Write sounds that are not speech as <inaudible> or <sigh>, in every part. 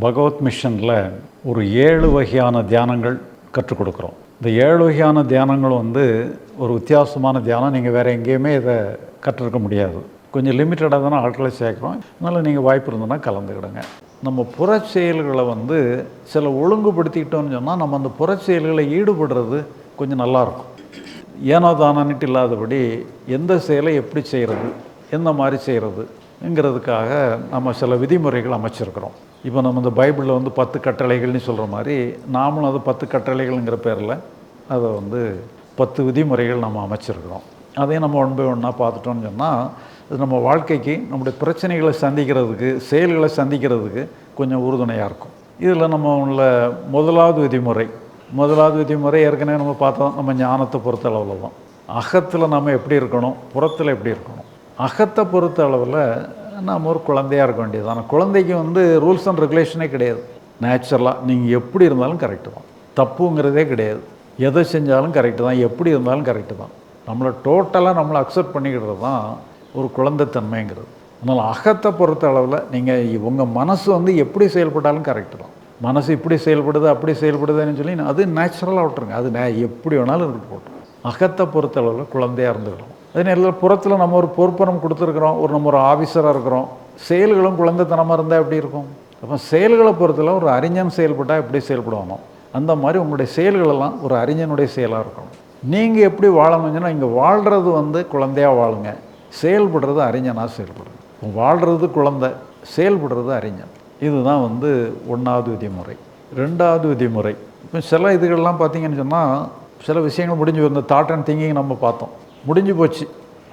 பகவத் மிஷனில் ஒரு ஏழு வகையான தியானங்கள் கற்றுக் கொடுக்குறோம். இந்த ஏழு வகையான தியானங்கள் வந்து ஒரு வித்தியாசமான தியானம். நீங்கள் வேறு எங்கேயுமே இதை கற்றுருக்க முடியாது. கொஞ்சம் லிமிட்டடாக தானே ஆட்களை சேர்க்குறோம். அதனால் நீங்கள் வாய்ப்பு இருந்ததுன்னா கலந்துக்கிடுங்க. நம்ம புற செயல்களை வந்து சில ஒழுங்குபடுத்திக்கிட்டோம்னு சொன்னால் நம்ம அந்த புறச் செயல்களை ஈடுபடுறது கொஞ்சம் நல்லாயிருக்கும் ஏனோ தானன்ட்டு இல்லாதபடி எந்த செயலை எப்படி செய்கிறது எந்த மாதிரி செய்கிறதுங்கிறதுக்காக நம்ம சில விதிமுறைகள் அமைச்சிருக்கிறோம். இப்போ நம்ம இந்த பைபிளில் வந்து பத்து கட்டளைகள்னு சொல்கிற மாதிரி நாமளும் அது பத்து கட்டளைகள்ங்கிற பேரில் அதை வந்து பத்து விதிமுறைகள் நம்ம அமைச்சிருக்கிறோம். அதையும் நம்ம ஒன் பை ஒன்னாக பார்த்துட்டோம்னு சொன்னால் இது நம்ம வாழ்க்கைக்கு நம்முடைய பிரச்சனைகளை சந்திக்கிறதுக்கு செயல்களை சந்திக்கிறதுக்கு கொஞ்சம் உறுதுணையாக இருக்கும். இதில் நம்ம உள்ள முதலாவது விதிமுறை முதலாவது விதிமுறை ஏற்கனவே நம்ம பார்த்தோம் நம்ம ஞானத்தை பொறுத்த அளவில் தான். அகத்தில் நம்ம எப்படி இருக்கணும் புறத்தில் எப்படி இருக்கணும்? அகத்தை பொறுத்த அளவில் நம்ம ஒரு குழந்தையாக இருக்க வேண்டியது ஆனால் குழந்தைக்கு வந்து ரூல்ஸ் அண்ட் ரெகுலேஷனே கிடையாது. நேச்சுரலாக நீங்கள் எப்படி இருந்தாலும் கரெக்டு தான். தப்புங்கிறதே கிடையாது. எதை செஞ்சாலும் கரெக்டு தான். எப்படி இருந்தாலும் கரெக்டு தான். நம்மளை டோட்டலாக நம்மளை அக்செப்ட் பண்ணிக்கிறது தான் ஒரு குழந்தைத்தன்மைங்கிறது அதனால் அகத்தை பொறுத்த அளவில் நீங்கள் உங்கள் மனசு வந்து எப்படி செயல்பட்டாலும் கரெக்டு தான். மனசு இப்படி செயல்படுது அப்படி செயல்படுதுன்னு சொல்லி அது நேச்சுரலாக விட்டுருங்க. அது நே எப்படி வேணாலும் இருக்கு போட்டோம் அகத்தை பொறுத்த அளவில் குழந்தையாக இருந்துக்கிறோம் அதே நேரத்தில் புறத்தில் நம்ம ஒரு பொறுப்பனம் கொடுத்துருக்குறோம் ஒரு நம்ம ஒரு ஆஃபீஸராக இருக்கிறோம். செயல்களும் குழந்தைத்தனமாக இருந்தால் எப்படி இருக்கும்? அப்போ செயல்களை பொறுத்தல ஒரு அறிஞன் செயல்பட்டால் எப்படி செயல்படுவானோ அந்த மாதிரி உங்களுடைய செயல்களெல்லாம் ஒரு அறிஞனுடைய செயலாக இருக்கணும். நீங்கள் எப்படி வாழணுங்கன்னா இங்கே வாழ்கிறது வந்து குழந்தையாக வாழுங்க. செயல்படுறது அறிஞனாக செயல்படுங்க. வாழ்கிறது குழந்தை செயல்படுறது அறிஞன். இதுதான் வந்து ஒன்றாவது விதிமுறை. ரெண்டாவது விதிமுறை. இப்போ சில இதுகள்லாம் பார்த்தீங்கன்னு சொன்னால் சில விஷயங்கள் முடிஞ்சு இந்த தாட் அண்ட் திங்கிங் நம்ம பார்த்தோம். முடிஞ்சு போச்சு.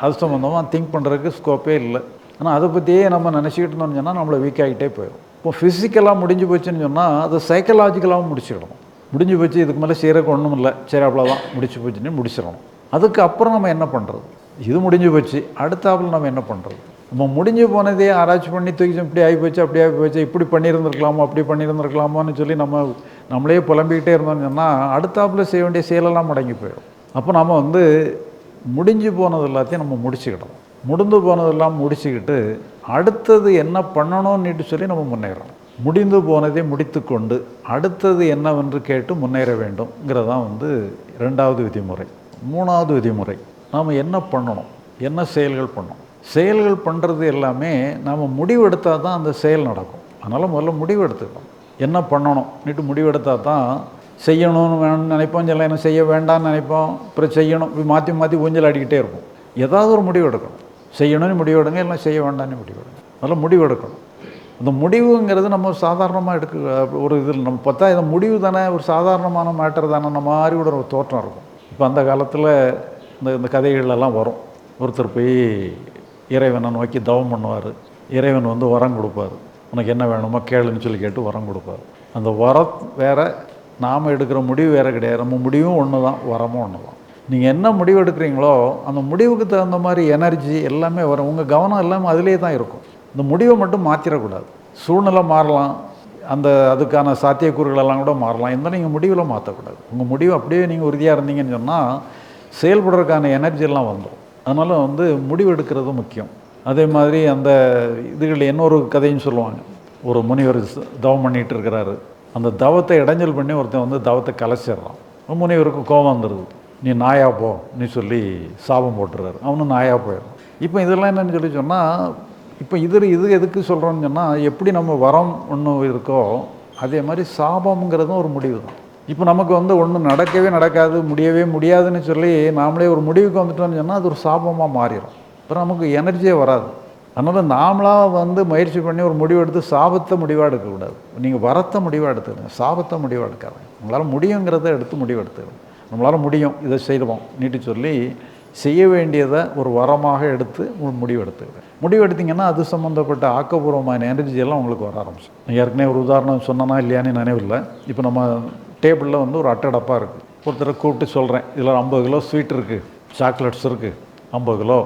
அது சம்மந்தமாக திங்க் பண்ணுறதுக்கு ஸ்கோப்பே இல்லை. ஆனால் அதை பற்றியே நம்ம நினச்சிக்கிட்டு இருந்தோம்னு சொன்னால் நம்மளை வீக் ஆகிட்டே போயிடும். இப்போ ஃபிசிக்கலாக முடிஞ்சு போச்சுன்னு சொன்னால் அது சைக்கலாஜிக்கலாகவும் முடிச்சிடணும். முடிஞ்சு போச்சு இதுக்கு மேலே செய்கிறக்கு ஒன்றும் இல்லை. சரி அவ்வளோதான் முடிச்சு போச்சுன்னு முடிச்சிடணும். அதுக்கப்புறம் நம்ம என்ன பண்ணுறது இது முடிஞ்சு போச்சு. அடுத்தாப்பில் நம்ம என்ன பண்ணுறது நம்ம முடிஞ்சு போனதே ஆராய்ச்சி பண்ணி தூக்கி இப்படி ஆகி போச்சு அப்படி ஆகி போச்சு இப்படி பண்ணியிருந்துருக்கலாமோ அப்படி பண்ணியிருந்துருக்கலாமோன்னு சொல்லி நம்ம நம்மளே புலம்பிக்கிட்டே இருந்தோம்னு சொன்னால் அடுத்தாப்பில் செய்ய வேண்டிய செயலெல்லாம் முடங்கி போயிடும். அப்போ நம்ம வந்து முடிஞ்சு போனது எல்லாத்தையும் நம்ம முடிச்சுக்கிட்டோம். முடிந்து போனதெல்லாம் முடிச்சுக்கிட்டு அடுத்தது என்ன பண்ணணும்னுட்டு சொல்லி நம்ம முன்னேறோம் முடிந்து போனதை முடித்து கொண்டு அடுத்தது என்னவென்று கேட்டு முன்னேற வேண்டும்ங்கிறதான் வந்து ரெண்டாவது விதிமுறை. மூணாவது விதிமுறை நாம் என்ன பண்ணணும்? என்ன செயல்கள் பண்ணணும்? செயல்கள் பண்ணுறது எல்லாமே நாம் முடிவெடுத்தால் தான் அந்த செயல் நடக்கும். அதனால் முதல்ல முடிவெடுத்துக்கணும். என்ன பண்ணணும்? நீட்டு முடிவெடுத்தால் தான் செய்யணும்னு வேணும்னு நினைப்போம் சில என்ன செய்ய வேண்டாம்னு நினைப்போம் அப்புறம் செய்யணும் இப்படி மாற்றி மாற்றி ஊஞ்சல் ஆடிக்கிட்டே இருப்போம். ஏதாவது ஒரு முடிவு எடுக்கணும். செய்யணும்னு முடிவு எடுங்க இல்லை செய்ய வேண்டாம்னு முடிவு எடுங்க. அதெல்லாம் முடிவு எடுக்கணும். அந்த முடிவுங்கிறது நம்ம சாதாரணமாக எடுக்க ஒரு இதில் நம்ம பார்த்தா இந்த முடிவு தானே ஒரு சாதாரணமான மேட்டர் தானே நம்ம மாதிரி கூட ஒரு தோற்றம் இருக்கும். இப்போ அந்த காலத்தில் இந்த இந்த கதைகளெல்லாம் வரும். ஒருத்தர் போய் இறைவனை நோக்கி தவம் பண்ணுவார். இறைவன் வந்து உரம் கொடுப்பார். உனக்கு என்ன வேணுமோ கேளுன்னு சொல்லி கேட்டு உரம் கொடுப்பார். அந்த உரம் வேற நாம் எடுக்கிற முடிவு வேறு கிடையாது. நம்ம முடிவும் ஒன்று தான் வரமும் ஒன்று தான் நீங்கள் என்ன முடிவு எடுக்கிறீங்களோ அந்த முடிவுக்கு தகுந்த மாதிரி எனர்ஜி எல்லாமே வரும். உங்கள் கவனம் எல்லாமே அதிலே தான் இருக்கும். இந்த முடிவை மட்டும் மாற்றிடக்கூடாது சூழ்நிலை மாறலாம். அந்த அதுக்கான சாத்தியக்கூறுகளெல்லாம் கூட மாறலாம். எந்த நீங்கள் முடிவில் மாற்றக்கூடாது உங்கள் முடிவு அப்படியே நீங்கள் உறுதியாக இருந்தீங்கன்னு சொன்னால் செயல்படுறதுக்கான எனர்ஜி எல்லாம் வந்துடும் அதனால் வந்து முடிவு எடுக்கிறது முக்கியம். அதே மாதிரி அந்த இதுகளில் இன்னொரு கதையும் சொல்லுவாங்க. ஒரு முனிவர் தவம் பண்ணிகிட்டு இருக்கிறாரு. அந்த தவத்தை இடைஞ்சல் பண்ணி ஒருத்தன் வந்து தவத்தை கலைச்சிடுறான். முனிவருக்கு கோபம் வந்துடுது நீ நாயா போ நீ சொல்லி சாபம் போட்டுறாரு. அவனும் நாயா போயிடும் இப்போ இதெல்லாம் என்னன்னு சொல்லி சொன்னால் இப்போ இது இது எதுக்கு சொல்கிறோன்னு சொன்னால் எப்படி நம்ம வரம் ஒன்று இருக்கோ அதே மாதிரி சாபம்ங்கிறதும் ஒரு முடிவு தான் இப்போ நமக்கு வந்து ஒன்றும் நடக்கவே நடக்காது முடியவே முடியாதுன்னு சொல்லி நாமளே ஒரு முடிவுக்கு வந்துட்டோம்னு சொன்னால் அது ஒரு சாபமாக மாறிடும். அப்புறம் நமக்கு எனர்ஜியே வராது. அதனால் நாமளாக வந்து முயற்சி பண்ணி ஒரு முடிவு எடுத்து சாபத்தை முடிவாக எடுக்கக்கூடாது. நீங்கள் வரத்தை முடிவாக எடுத்துக்கணும் சாபத்தை முடிவாக எடுக்காதீங்க. உங்களால் முடியுங்கிறத எடுத்து முடிவு எடுத்துக்கணும் நம்மளால் முடியும். இதை செய்வோம். நீட்டு சொல்லி செய்ய வேண்டியதை ஒரு வரமாக எடுத்து முடிவு எடுத்துக்கிறேன் முடிவு எடுத்திங்கன்னா அது சம்மந்தப்பட்ட ஆக்கப்பூர்வமான எனர்ஜி எல்லாம் உங்களுக்கு வர ஆரம்பிச்சு ஏற்கனவே ஒரு உதாரணம் சொன்னனா இல்லையான்னு நினைவில்லை இப்போ நம்ம டேபிளில் வந்து ஒரு அட்டடப்பாக இருக்குது ஒருத்தரை கூப்பிட்டு சொல்கிறேன் இதில் ஐம்பது கிலோ ஸ்வீட் இருக்குது சாக்லேட்ஸ் இருக்குது ஐம்பது கிலோ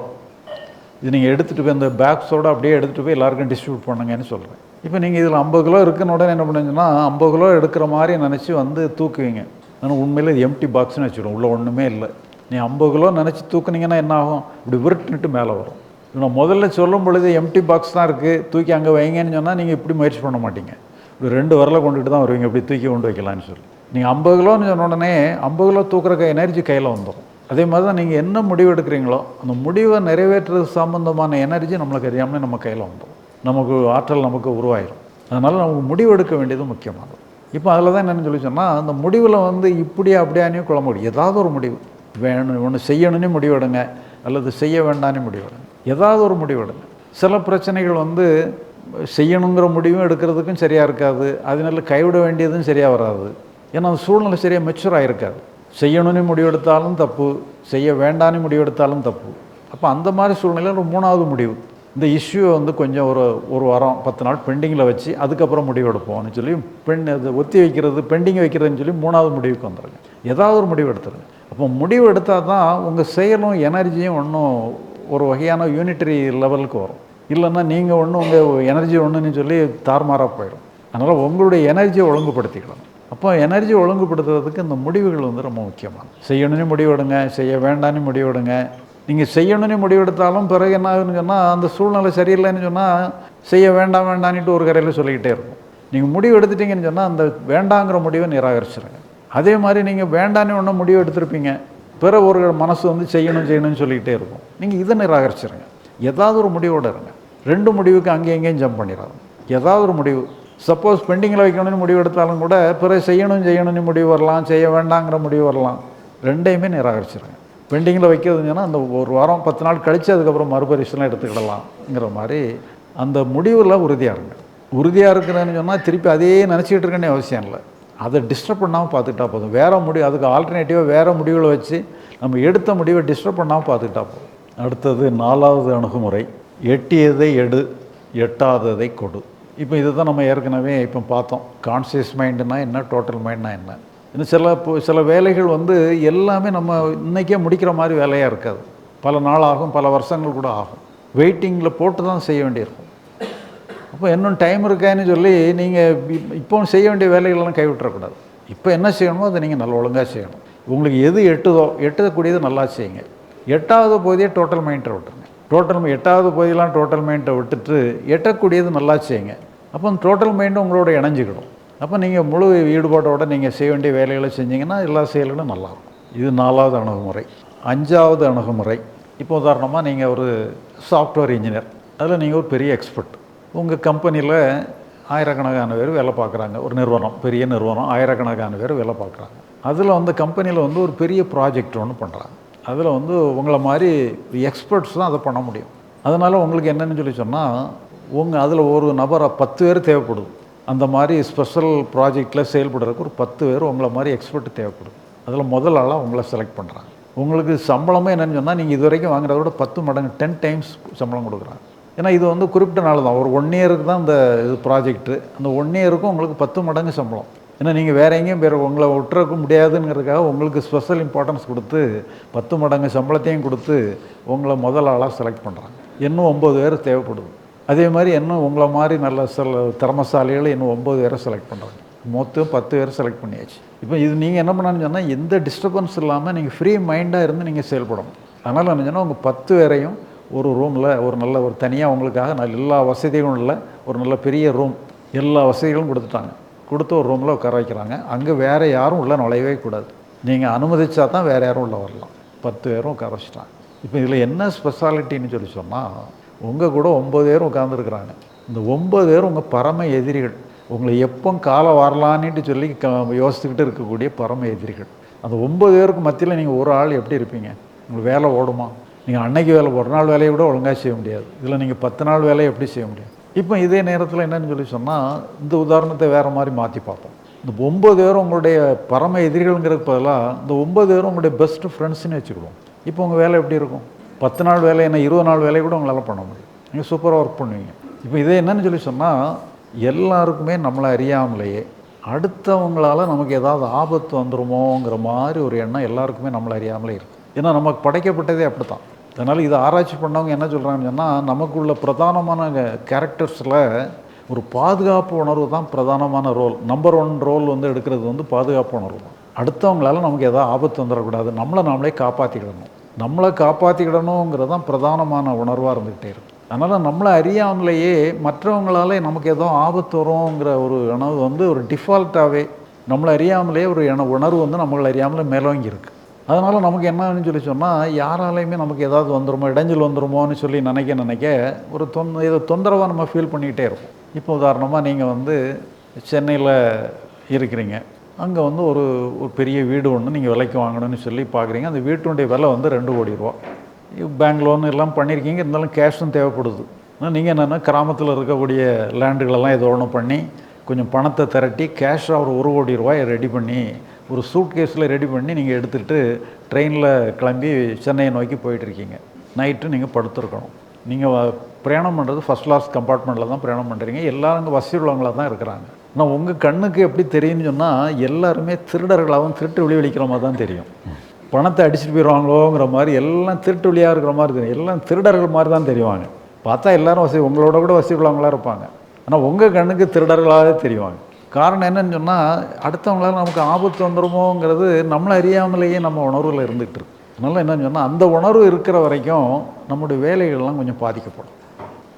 இது நீங்கள் எடுத்துகிட்டு போய் அந்த பேக்ஸோடு அப்படியே எடுத்துகிட்டு போய் எல்லாருக்கும் டிஸ்ட்ரிபியூட் பண்ணுங்கன்னு சொல்கிறேன் இப்போ நீங்கள் இதில் ஐம்பது கிலோ இருக்குன்னு உடனே என்ன பண்ணுங்கன்னா ஐம்பது கிலோ எடுக்கிற மாதிரி நினச்சி வந்து தூக்குவீங்க. ஆனால் உண்மையில் இது எம்டி பாக்ஸ்னு வச்சுடும் உள்ளே ஒன்றுமே இல்லை. நீ ஐம்பது கிலோ நினச்சி தூக்குனீங்கன்னா என்ன ஆகும்? இப்படி விருட்டுன்ட்டு மேலே வரும். நான் முதல்ல சொல்லும் பொழுது எம்டி பாக்ஸ் தான் இருக்குது தூக்கி அங்கே வைங்கன்னு சொன்னால் நீங்கள் இப்படி முயற்சி பண்ண மாட்டீங்க. ஒரு ரெண்டு வரல கொண்டுட்டு தான் வருவீங்க. இப்படி தூக்கி கொண்டு வைக்கலான்னு சொல்லி. நீங்கள் ஐம்பது கிலோன்னு சொன்ன உடனே ஐம்பது கிலோ தூக்குற எனர்ஜி கையில் வந்துடும் அதே மாதிரி தான் நீங்கள் என்ன முடிவு எடுக்கிறீங்களோ அந்த முடிவை நிறைவேற்றுறது சம்மந்தமான எனர்ஜி நம்மளுக்கு அறியாமலே நம்ம கையில் வந்துடும் நமக்கு ஆற்றல் நமக்கு உருவாயிடும் அதனால் நமக்கு முடிவு எடுக்க வேண்டியது முக்கியமானது. இப்போ அதில் தான் என்னென்னு சொல்லி சொன்னால் அந்த முடிவில் வந்து இப்படி அப்படியானே குழம்ப முடியும் ஏதாவது ஒரு முடிவு. வேணும் ஒன்று செய்யணும்னு முடிவெடுங்க அல்லது செய்ய வேண்டாம்னு முடிவெடுங்க ஏதாவது ஒரு முடிவெடுங்க சில பிரச்சனைகள் வந்து செய்யணுங்கிற முடிவும் எடுக்கிறதுக்கும் சரியாக இருக்காது. அதனால கைவிட வேண்டியதும் சரியாக வராது. ஏன்னா அந்த சூழ்நிலை சரியாக மெச்சூர் ஆகிருக்காது செய்யணும்னு முடிவெடுத்தாலும் தப்பு செய்ய வேண்டான்னு முடிவெடுத்தாலும் தப்பு. அப்போ அந்த மாதிரி சூழ்நிலையில் ஒரு மூணாவது முடிவு. இந்த இஷ்யூவை வந்து கொஞ்சம் ஒரு ஒரு வாரம் பத்து நாள் பெண்டிங்கில் வச்சு அதுக்கப்புறம் முடிவு எடுப்போம்னு சொல்லி பெண் அது ஒத்தி வைக்கிறது பெண்டிங் வைக்கிறதுன்னு சொல்லி மூணாவது முடிவுக்கு வந்துடுங்க ஏதாவது ஒரு முடிவு எடுத்துருங்க. அப்போ முடிவு எடுத்தால் தான் உங்கள் செயலும் எனர்ஜியும் ஒன்றும் ஒரு வகையான யூனிட்டரி லெவலுக்கு வரும். இல்லைன்னா நீங்கள் ஒன்று உங்கள் எனர்ஜி ஒன்றுன்னு சொல்லி தாறுமாறாக போயிடும். அதனால் உங்களுடைய எனர்ஜியை ஒழுங்குபடுத்திக்கணும். அப்போ எனர்ஜி ஒழுங்குபடுத்துறதுக்கு இந்த முடிவுகள் வந்து ரொம்ப முக்கியமான செய்யணும்னு முடிவெடுங்க செய்ய வேண்டாம்னு முடிவெடுங்க. நீங்கள் செய்யணும்னு முடிவெடுத்தாலும் பிறகு என்ன ஆகுதுன்னு சொன்னால் அந்த சூழ்நிலை சரியில்லைன்னு சொன்னால் செய்ய வேண்டாம் வேண்டான்னுட்டு ஒரு கரையில் சொல்லிக்கிட்டே இருக்கும். நீங்கள் முடிவு எடுத்துட்டீங்கன்னு சொன்னால் அந்த வேண்டாங்கிற முடிவை நிராகரிச்சிருங்க. அதே மாதிரி நீங்கள் வேண்டான்னு ஒன்று முடிவு எடுத்திருப்பீங்க பிற ஒரு மனசு வந்து செய்யணும் செய்யணும்னு சொல்லிக்கிட்டே இருக்கும். நீங்கள் இதை நிராகரிச்சிருங்க. ஏதாவது ஒரு முடிவோடு இருங்க. ரெண்டு முடிவுக்கு அங்கேயும் இங்கேயும் ஜம்ப் பண்ணிடாது ஏதாவது ஒரு முடிவு சப்போஸ் பெண்டிங்கில் வைக்கணும்னு முடிவு எடுத்தாலும் கூட பிறகு செய்யணும் செய்யணும்னு முடிவு வரலாம் செய்ய வேண்டாங்கிற முடிவு வரலாம். ரெண்டையுமே நிராகரிச்சிருங்க. பெண்டிங்கில் வைக்கிறதுன்னு சொன்னால் அந்த ஒரு வாரம் பத்து நாள் கழித்து அதுக்கப்புறம் மறுபரிசீலனை எடுத்துக்கிடலாம்ங்கிற மாதிரி அந்த முடிவில் உறுதியாக இருங்க. உறுதியாக இருக்கிறேன்னு சொன்னால் திருப்பி அதையே நினச்சிக்கிட்டு இருக்கேன்னு அவசியம் இல்லை. அதை டிஸ்டர்ப் பண்ணாமல் பார்த்துக்கிட்டா போதும். வேறு முடிவு அதுக்கு ஆல்டர்னேட்டிவாக வேறு முடிவுகளை வச்சு நம்ம எடுத்த முடிவை டிஸ்டர்ப் பண்ணாமல் பார்த்துக்கிட்டா போதும். அடுத்தது நாலாவது அணுகுமுறை. எட்டியதை எடு எட்டாததை கொடு. இப்போ இதுதான் நம்ம ஏற்கனவே இப்போ பார்த்தோம். கான்சியஸ் மைண்டுனா என்ன டோட்டல் மைண்ட்னா என்ன? இன்னும் சில இப்போ சில வேலைகள் வந்து எல்லாமே நம்ம இன்றைக்கே முடிக்கிற மாதிரி வேலையாக இருக்காது. பல நாள் ஆகும் பல வருஷங்கள் கூட ஆகும். வெயிட்டிங்கில் போட்டு தான் செய்ய வேண்டியிருக்கும். அப்போ இன்னும் டைம் இருக்கான்னு சொல்லி நீங்கள் இப்போ செய்ய வேண்டிய வேலைகளெல்லாம் கைவிட்டுறக்கூடாது. இப்போ என்ன செய்யணுமோ அதை நீங்கள் நல்ல ஒழுங்காக செய்யணும். உங்களுக்கு எது எட்டுதோ எட்டக்கூடியது நல்லா செய்யுங்க. எட்டாவது பகுதியை டோட்டல் மைண்ட் விட்டுருங்க. டோட்டல் எட்டாவது பகுதியெலாம் டோட்டல் மைண்டை விட்டுட்டு எட்டக்கூடியது நல்லா செய்யுங்க அப்போ அந்த டோட்டல் மைண்டு உங்களோட இணைஞ்சிக்கிடும். அப்போ நீங்கள் முழு ஈடுபாட்டோட நீங்கள் செய்ய வேண்டிய வேலைகளை செஞ்சீங்கன்னா எல்லா செயல்களும் நல்லாயிருக்கும். இது நாலாவது அணுகுமுறை. அஞ்சாவது அணுகுமுறை. இப்போ உதாரணமாக நீங்கள் ஒரு சாஃப்ட்வேர் இன்ஜினியர் அதில் நீங்கள் ஒரு பெரிய எக்ஸ்பர்ட் உங்கள் கம்பெனியில் ஆயிரக்கணக்கான பேர் வேலை பார்க்குறாங்க. ஒரு நிறுவனம் பெரிய நிறுவனம் ஆயிரக்கணக்கான பேர் வேலை பார்க்குறாங்க. அதில் வந்து கம்பெனியில் வந்து ஒரு பெரிய ப்ராஜெக்ட் ஒன்று பண்ணுறாங்க அதில் வந்து உங்களை மாதிரி எக்ஸ்பர்ட்ஸ் தான் அதை பண்ண முடியும். அதனால் உங்களுக்கு என்னென்னு சொல்லி சொன்னால் உங்கள் அதில் ஒரு நபரை பத்து பேர் தேவைப்படுது. அந்த மாதிரி ஸ்பெஷல் ப்ராஜெக்டில் செயல்படுறதுக்கு ஒரு பத்து பேர் உங்களை மாதிரி எக்ஸ்பர்ட் தேவைப்படுது. அதில் முதல் ஆளாக உங்களை செலக்ட் பண்ணுறாங்க உங்களுக்கு சம்பளமே என்னென்னு சொன்னால் நீங்கள் இது வரைக்கும் வாங்குறத விட பத்து மடங்கு டென் டைம்ஸ் சம்பளம் கொடுக்குறாங்க. ஏன்னா இது வந்து குறிப்பிட்ட நாள் தான் ஒரு ஒன் இயருக்கு தான் இந்த இது ப்ராஜெக்ட்டு அந்த ஒன் இயருக்கும் உங்களுக்கு பத்து மடங்கு சம்பளம். ஏன்னா நீங்கள் வேறு எங்கேயும் பேர் உங்களை விட்டுறக்க முடியாதுங்கிறதுக்காக உங்களுக்கு ஸ்பெஷல் இம்பார்ட்டன்ஸ் கொடுத்து பத்து மடங்கு சம்பளத்தையும் கொடுத்து உங்களை முதல் ஆளாக செலக்ட் பண்ணுறாங்க இன்னும் ஒம்பது பேர் தேவைப்படுது. அதே மாதிரி இன்னும் உங்களை மாதிரி நல்ல சில திறமசாலிகளை இன்னும் ஒம்பது பேரை செலக்ட் பண்ணுறாங்க மொத்தம் பத்து பேர் செலக்ட் பண்ணியாச்சு. இப்போ இது நீங்கள் என்ன பண்ணான்னு சொன்னால் எந்த டிஸ்டர்பன்ஸ் இல்லாமல் நீங்கள் ஃப்ரீ மைண்டாக இருந்து நீங்கள் செயல்படணும். அதனால் என்ன சொன்னால் உங்கள் பத்து பேரையும் ஒரு ரூமில் ஒரு நல்ல ஒரு தனியாக உங்களுக்காக நல்ல எல்லா வசதிகளும் இல்லை ஒரு நல்ல பெரிய ரூம் எல்லா வசதிகளும் கொடுத்துட்டாங்க. கொடுத்து ஒரு ரூமில் உட்கார வைக்கிறாங்க. அங்கே வேறு யாரும் உள்ளே நுழையவே கூடாது. நீங்கள் அனுமதிச்சா தான் வேறு யாரும் உள்ளே வரலாம். பத்து பேரும் உட்கார வச்சுட்டாங்க. இப்போ இதில் என்ன ஸ்பெஷாலிட்டின்னு சொல்லி சொன்னால் உங்கள் கூட ஒம்பது பேரும் உட்காந்துருக்குறாங்க இந்த ஒம்பது பேரும் உங்கள் பரம எதிரிகள். உங்களை எப்போ காலம் வரலான்னுட்டு சொல்லி க யோசிச்சுக்கிட்டு இருக்கக்கூடிய பரம எதிரிகள். அந்த ஒம்பது பேருக்கு மத்தியில் நீங்கள் ஒரு ஆள் எப்படி இருப்பீங்க? உங்களுக்கு வேலை ஓடுமா? நீங்கள் அன்னைக்கு வேலை ஒரு நாள் வேலையை விட ஒழுங்காக செய்ய முடியாது. இதில் நீங்கள் பத்து நாள் வேலையை எப்படி செய்ய முடியாது இப்போ இதே நேரத்தில் என்னன்னு சொல்லி சொன்னால் இந்த உதாரணத்தை வேறு மாதிரி மாற்றி பார்ப்போம் இந்த ஒம்பது பேரும் உங்களுடைய பரம எதிரிகள்ங்கிறதுக்கு பதிலாக இந்த ஒம்பது பேரும் உங்களுடைய பெஸ்ட் ஃப்ரெண்ட்ஸ்னு வச்சுக்கிடுவோம். இப்போ உங்கள் வேலை எப்படி இருக்கும்? பத்து நாள் வேலை என்ன இருபது நாள் வேலையை கூட உங்களால் பண்ண முடியும். நீங்கள் சூப்பராக ஒர்க் பண்ணுவீங்க. இப்போ இதே என்னன்னு சொல்லி சொன்னால் எல்லாருக்குமே நம்மளை அறியாமலேயே அடுத்தவங்களால் நமக்கு ஏதாவது ஆபத்து வந்துருமோங்கிற மாதிரி ஒரு எண்ணம் எல்லாருக்குமே நம்மளை அறியாமலே இருக்குது ஏன்னா நமக்கு படைக்கப்பட்டதே அப்படி தான் அதனால் இதை ஆராய்ச்சி பண்ணவங்க என்ன சொல்கிறாங்கன்னு சொன்னால் நமக்குள்ள பிரதானமான கேரக்டர்ஸில் ஒரு பாதுகாப்பு உணர்வு தான் பிரதானமான ரோல் நம்பர் ஒன் ரோல் வந்து எடுக்கிறது வந்து பாதுகாப்பு உணர்வு தான். அடுத்தவங்களால் நமக்கு எதாவது ஆபத்து வந்துடக்கூடாது. நம்மளை நாமளே காப்பாற்றிக்கிடணும் நம்மளை காப்பாற்றிக்கிடணுங்கிறது தான் பிரதானமான உணர்வாக இருந்துக்கிட்டே இருக்கும் அதனால் நம்மளை அறியாமலேயே மற்றவங்களாலே நமக்கு ஏதோ ஆபத்து வருங்கிற ஒரு உணவு வந்து ஒரு டிஃபால்ட்டாகவே நம்மளை அறியாமலே ஒரு என உணர்வு வந்து நம்மளை அறியாமலே மேலோங்கி இருக்குது அதனால் நமக்கு என்னன்னு சொல்லி சொன்னால் யாராலையுமே நமக்கு ஏதாவது வந்துருமோ இடைஞ்சல் வந்துருமோன்னு சொல்லி நினைக்க நினைக்க ஒரு தொந் இதை தொந்தரவாக நம்ம ஃபீல் பண்ணிக்கிட்டே இருப்போம். இப்போ உதாரணமாக நீங்கள் வந்து சென்னையில் இருக்கிறீங்க. அங்கே வந்து ஒரு ஒரு பெரிய வீடு ஒன்று நீங்கள் விலைக்கு வாங்கணும்னு சொல்லி பார்க்குறீங்க அந்த வீட்டுடைய விலை வந்து ரெண்டு கோடி ரூபா. பேங்க் லோன் எல்லாம் பண்ணியிருக்கீங்க இருந்தாலும் கேஷும் தேவைப்படுது. நீங்கள் என்னென்னா கிராமத்தில் இருக்கக்கூடிய லேண்டுகளெல்லாம் ஏதோ ஒன்று பண்ணி கொஞ்சம் பணத்தை திரட்டி கேஷாக ஒரு ஒரு கோடி ரூபாயை ரெடி பண்ணி ஒரு சூட் கேஸில் ரெடி பண்ணி நீங்கள் எடுத்துகிட்டு ட்ரெயினில் கிளம்பி சென்னையை நோக்கி போயிட்டுருக்கீங்க. நைட்டு நீங்கள் படுத்துருக்கணும். நீங்கள் பிரயாணம் பண்ணுறது ஃபஸ்ட் கிளாஸ் கம்பார்ட்மெண்ட்டில் தான் பிரயாணம் பண்ணுறீங்க எல்லாருங்க வசதி உள்ளவங்களாக தான் இருக்கிறாங்க. ஆனால் உங்கள் கண்ணுக்கு எப்படி தெரியும்னு சொன்னால் எல்லாருமே திருடர்களாகவும் திருட்டு விழி வலிக்கிற மாதிரி தான் தெரியும். பணத்தை அடிச்சுட்டு போயிடுவாங்களோங்கிற மாதிரி எல்லாம் திருட்டு வழியாக இருக்கிற மாதிரி தெரியும். எல்லாம் திருடர்கள் மாதிரி தான் தெரிவாங்க. பார்த்தா எல்லாரும் வசதி உங்களோட கூட வசதி உள்ளவங்களா இருப்பாங்க. ஆனால் உங்கள் கண்ணுக்கு திருடர்களாகவே தெரிவாங்க. காரணம் என்னன்னு சொன்னால் அடுத்தவங்களால் நமக்கு ஆபத்து வந்துடுமோங்கிறது நம்மளை அறியாமலேயே நம்ம உணர்வில் இருந்துகிட்டு இருக்கு. அதனால் என்னன்னு சொன்னால் அந்த உணர்வு இருக்கிற வரைக்கும் நம்முடைய வேலைகள்லாம் கொஞ்சம் பாதிக்கப்படும்.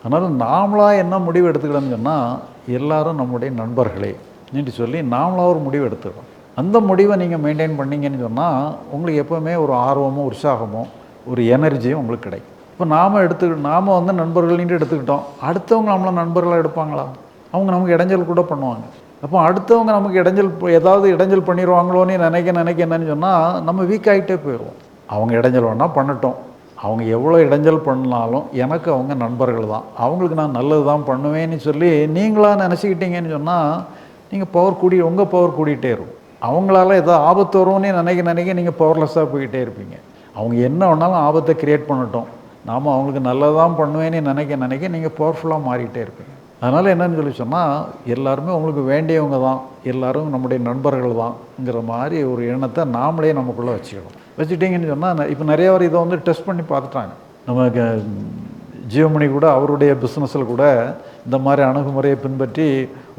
அதனால் நாமளாக என்ன முடிவு எடுத்துக்கலாம்னு சொன்னால் எல்லாரும் நம்முடைய நண்பர்களே நீட்டு சொல்லி நாமளாக ஒரு முடிவு எடுத்துக்கிறோம் அந்த முடிவை நீங்கள் மெயின்டைன் பண்ணீங்கன்னு சொன்னால் உங்களுக்கு எப்போவுமே ஒரு ஆர்வமோ உற்சாகமோ ஒரு எனர்ஜியும் உங்களுக்கு கிடைக்கும். இப்போ நாம் எடுத்து நாம் வந்து நண்பர்கள்னு எடுத்துக்கிட்டோம். அடுத்தவங்க நம்மளை நண்பர்களாக எடுப்பாங்களா? அவங்க நமக்கு இடைஞ்சல் கூட பண்ணுவாங்க. அப்போ அடுத்தவங்க நமக்கு இடைஞ்சல் ஏதாவது இடைஞ்சல் பண்ணிடுவாங்களோன்னு நினைக்க நினைக்க என்னன்னு சொன்னால் நம்ம வீக் ஆகிட்டே போயிடுவோம். அவங்க இடைஞ்சல் வேணால் பண்ணட்டும். அவங்க எவ்வளோ இடைஞ்சல் பண்ணாலும் எனக்கு அவங்க நண்பர்கள் தான். அவங்களுக்கு நான் நல்லது தான் பண்ணுவேன்னு சொல்லி நீங்களாக நினச்சிக்கிட்டீங்கன்னு சொன்னால் நீங்கள் பவர் கூடி உங்கள் பவர் கூடிகிட்டே இருக்கும். அவங்களால ஏதோ ஆபத்து வரும்னு நினைக்க நினைக்க நீங்கள் பவர்லெஸ்ஸாக போய்கிட்டே இருப்பீங்க. அவங்க என்ன வேணாலும் ஆபத்தை க்ரியேட் பண்ணட்டும். நாம் அவங்களுக்கு நல்லது தான் பண்ணுவேன்னு நினைக்க நினைக்க நீங்கள் பவர்ஃபுல்லாக மாறிக்கிட்டே இருப்பீங்க. அதனால் என்னன்னு சொல்லி சொன்னால் எல்லாருமே உங்களுக்கு வேண்டியவங்க தான். எல்லாரும் நம்முடைய நண்பர்கள் தான்ங்கிற மாதிரி ஒரு எண்ணத்தை நாமளே நமக்குள்ளே வச்சுக்கணும். வச்சுட்டிங்கன்னு சொன்னால் இப்போ நிறைய பேர் இதை வந்து டெஸ்ட் பண்ணி பார்த்துட்டாங்க. நமக்கு ஜியோமணி கூட அவருடைய பிஸ்னஸில் கூட இந்த மாதிரி அணுகுமுறையை பின்பற்றி